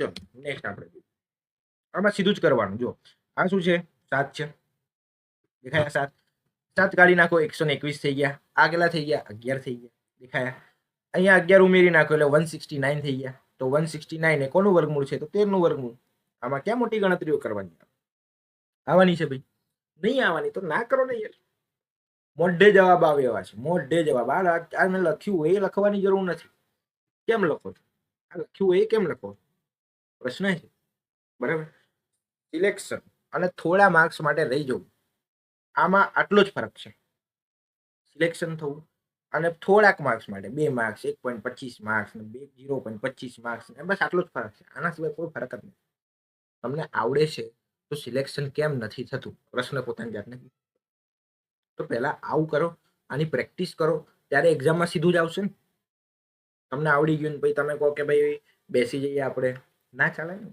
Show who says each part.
Speaker 1: ચલો નેક્સ્ટ આપણે આમાં સીધું જ કરવાનું જો આ શું છે? સાત છે. દેખાયા સાત. સાત કાઢી નાખો, એકસો ને એકવીસ થઈ ગયા. આ કેટલા થઈ ગયા? અગિયાર થઈ ગયા. દેખાયા. અહીંયા અગિયાર ઉમેરી નાખો, એટલે વન સિક્સટી નાઇન થઈ ગયા. તો વન સિક્સટી નાઇન એ કોનું વર્ગમૂળ છે? તો તેરનું વર્ગમૂળ. આમાં ક્યાં મોટી ગણતરીઓ કરવાની આવવાની છે ભાઈ. નહીં આવવાની, તો ના કરો ને યાર. મોઢે જવાબ આવે એવા છે. મોઢે જવાબ. આ મેં લખ્યું એ લખવાની જરૂર નથી. કેમ લખો છો? આ લખ્યું એ કેમ લખો છો? પ્રશ્ન છે. બરાબર? સિલેક્શન અને થોડા માર્ક્સ માટે રહી જવું. આમાં આટલો જ ફરક છે. સિલેક્શન થવું અને થોડાક માર્ક્સ માટે, બે માર્ક્સ એક પોઈન્ટ પચીસ માર્ક્સ ને બે જીરો પોઈન્ટ પચીસ માર્ક્સ ને, બસ આટલો જ ફરક છે. આના સિવાય કોઈ ફરક જ નથી. તમને આવડે છે તો સિલેક્શન કેમ નથી થતું? પ્રશ્ન પોતાની જાતને તો પહેલાં આવું કરો, આની પ્રેક્ટિસ કરો, ત્યારે એક્ઝામમાં સીધું જ આવશે ને. તમને આવડી ગયું ને પછી તમે કહો કે ભાઈ બેસી જઈએ આપણે. ના ચાલે ને